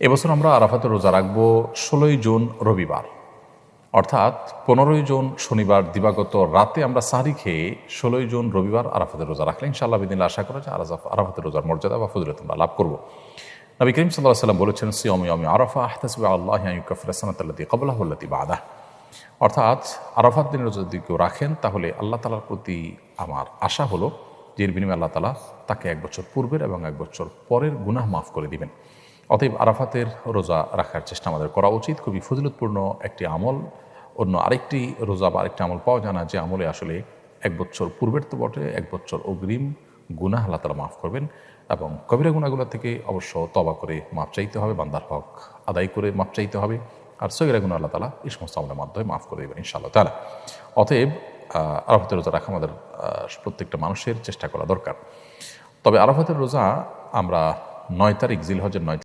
এবছর আমরা আরাফাতের রোজা রাখব ষোলোই জুন রবিবার। অর্থাৎ পনেরোই জুন শনিবার দিবাগত রাতে আমরা সাহারি খেয়ে ষোলোই জুন রবিবার আরাফাতের রোজা রাখলে ইনশাআল্লাহ বিদিন আশা করা যায় আরাফা- আরাফাতের রোজার মর্যাদা বা ফজিলত আমরা লাভ করব। নবী করিম সাল্লাহ সাল্লাম বলেছেন, সিয়মি অমি আরাফা আহতাসিব আল্লাহ ইউকাফরাসানাতাল্লাতি কবলাহুল্লাতি বাদা অর্থাৎ আরাফাত দিনের রোজা যদি কেউ রাখেন, তাহলে আল্লাহ তালার প্রতি আমার আশা হলো যে বিনিময়ে আল্লাহ তালা তাকে এক বছর পূর্বের এবং এক বছর পরের গুনাহ মাফ করে দিবেন। অতএব আরাফাতের রোজা রাখার চেষ্টা আমাদের করা উচিত। খুবই ফজিলতপূর্ণ একটি আমল। অন্য আরেকটি রোজা বা আরেকটি আমল পাওয়া যায় না। যে আমলে আসলে এক বছর পূর্বের তো বটে, এক বছর অগ্রিম গুনাহ আল্লাহ তালা মাফ করবেন এবং কবিরা গুণাগুলো থেকে অবশ্য তবা করে মাপ চাইতে হবে, বান্দার হক আদায় করে মাপ চাইতে হবে আর সগিরা গুণ আল্লাহ তালা এই সমস্ত আমলের মাধ্যমে মাফ করে দেবেন ইনশাআল্লাহ তালা অতএব আরাফাতের রোজা রাখা আমাদের প্রত্যেকটা মানুষের চেষ্টা করা দরকার। তবে আরাফাতের রোজা আমরা নয় তারিখ জিলহজের নয়